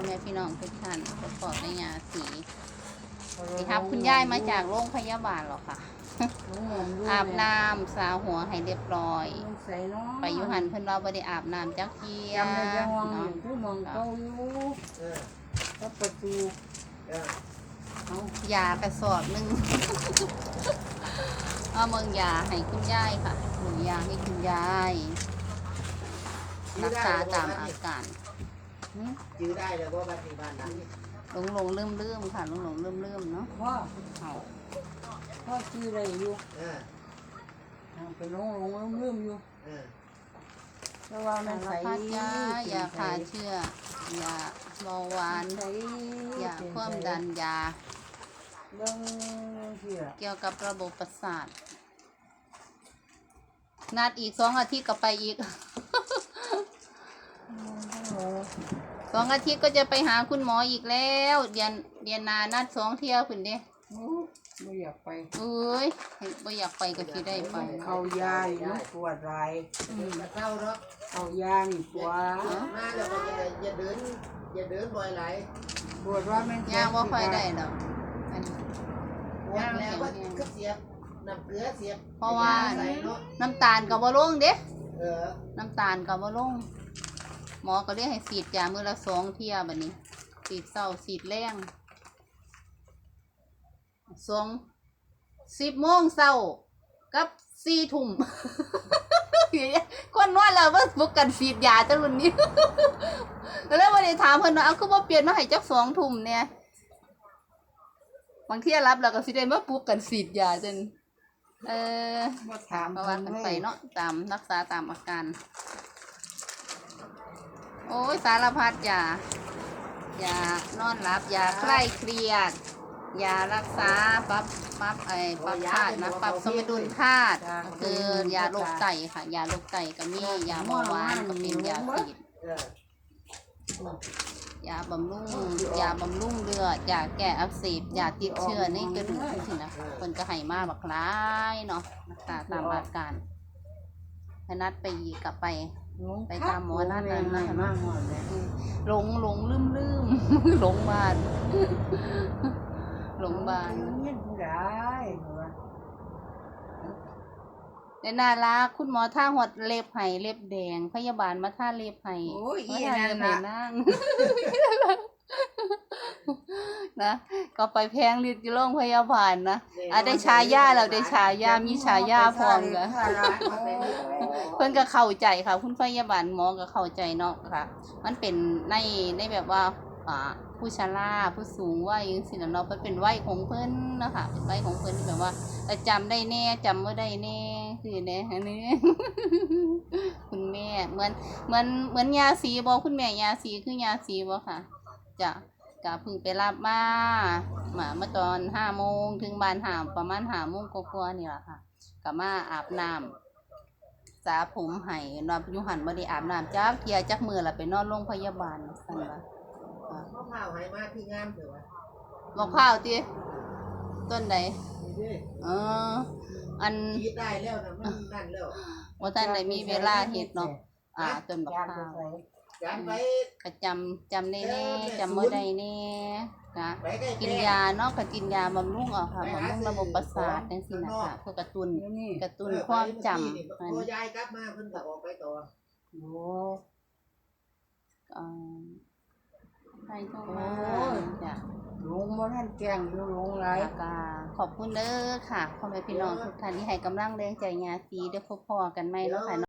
อแม่พี่น้องทุกท่านขอขอบในยาสีนี่ครับ คุณยายมาจากโรงพยาบาลเหรอคะอาบน้ำสาวหัวให้เรียบร้อยใส่เนาะไปอยุหันเพิ่นเราบ่ได้อาบน้ำจักเทียจำได้ยังมองอเนาะยู่ผู้มองเก่าอยู่เออแล้วประตูเออเอายากระสอบหนึงเอาเมืองยาให้คุณยายค่ะหนูยาให้คุณยายรักษาตามอาการ จื้อได้เลยว่าบ้านที่บ้านนั้นหลงหลงลืมลืมค่ะหลงหลงลืมลืมเนาะพ่อเอาพ่อชื่ออะไรอยู่เออเอาไปลงลงลืมๆอยู่เออแล้วว่ามันสารใส่พัดยายาฆ่าเชื้อยาเบาหวานใส่ยาความดันยาเรื่องเสียเกี่ยวกับระบบประสาท นัดอีกสองอาทิตย์ก็ไปอีก สองอาทิตย์ก็จะไปหาคุณหมออีกแล้ว เดือนเดือนหนานัดสองเที่ยวคุณเด้โอ้ไม่อยากไปเอ้ยไม่อยากไปก็ที่ได้ไปเอายาอยู่มันปวดไรจะเข้าเนาะเอายานี่ปวดมาแล้วก็อย่าอย่าเดินอย่าเดินบ่อยไหลปวดว่ามันย่างว่าค่อยได้ดอกอันว่างแล้วว่าก็เสียบน้ำเกลือเสียบเพราะว่าใส่เนาะน้ำตาลกับบ่ลงเด้เออน้ำตาลกับบ่ลง หมอก็เรียกให้ฉีดยามื้อละสองเที่ยบัดนี้ฉีดเศร้าฉีดแรงสองสิบโมงเศร้ากับสี่ทุ่มคนนอนแล้วว่าบุกกันฉีดยาจังรุ่นนี้ก็เลยวันนี้ถามเพิ่นว่าเอาคือว่าเปลี่ยนมาให้จักสองทุ่มเนี่ยบางเที่ยรับแล้วก็สิได้มาปลุกกันฉีดยาจนเออมาถามประวัติกันไปเนาะตามรักษาตามอาการ โอ้ยสารพัดยา ยานอนหลับยาคลายเครียด ยารักษาปรับปรับไอ้ปรับธาตุนะปรับสมดุลธาตุก็คือยาโรคไตค่ะ ยาโรคไตก็มียาเบาหวานก็เป็นยาสีดเออยาบำรุงยาบำรุงเลือดยาแก้อักเสบยาติดเชื้อในกระดูกสินะคนก็ให้มาบักหลายเนาะรักษาตามอาการให้นัดไปอีกกลับไป ไปตามหมอนั่นน่ะนะมากหมดเลยอืมหลงหลงลืมลืมหลงบ้านหลงบ้านเงี้ยผู้ใดเหรอในนารักคุณหมอท่าหดเล็บไห้เล็บแดง พยาบาลมาท่าเล็บไห้โอ้ยอีมาท่านั่นเล็บไห้น่ะ นั่งนะก็ไปแพงลิดอยู่โรงพยาบาลนะอะได้ฉายาแล้วได้ฉายามีฉายาพร้อมกันเพิ่นก็เข้าใจค่ะ คุณพยาบาลหมอก็เข้าใจเนาะค่ะ มันเป็นในในแบบว่าอ่าผู้ชราผู้สูงวัยจังซี่น่ะเนาะมันเป็นวัยของเพิ่นเนาะค่ะเป็นวัยของเพิ่นที่แบบว่าเอ่อจำได้แน่จำบ่ได้แน่คือแน่อันนี้คุณแม่เหมือนเหมือนเหมือนยาสีบ่คุณแม่ยาสีคือยาสีบ่ค่ะจ้ะ ก็เพิ่งไปรับมามาเมื่อตอนห้าโมงถึงบ้านหามประมาณห้าโมงกว่าๆนี่ล่ะค่ะก็มาอาบน้ำสาผมให้นอนอยู่หันบ่ได้อาบน้ำจักเที่ยจักมือละไปนอนโรงพยาบาลซั่นว่าอ่ามะพร้าวให้มาที่งามเถอะวะบอกข้าวติต้นใดนี่ดิเออ อันฉีดได้แล้วนะมันนั่นแล้วว่าท่านได้มีเวลาเฮ็ดเนาะอ่าต้นบักข้าว จานไปก็จำจำได้แน่จำบ่ได้แน่นะไปใกล้กินยาเนาะก็กินยาบำรุงเอาค่ะบำรุงระบบประสาทจังซี่นะคะเพื่อกระตุ้นนี่กระตุ้นความจำตัมันวยายกลับมาเพิ่นก็ออกไปต่อโอ้เอ่อให้โทรมาจ้ะลงมาท่านแกงอยู่ลงไรแล้วก็ขอบคุณเด้อค่ะพ่อแม่พี่น้องทุกท่านที่ให้กำลังแรงใจงาสีเด้อพ่อๆกันไหมเนาะค่ะ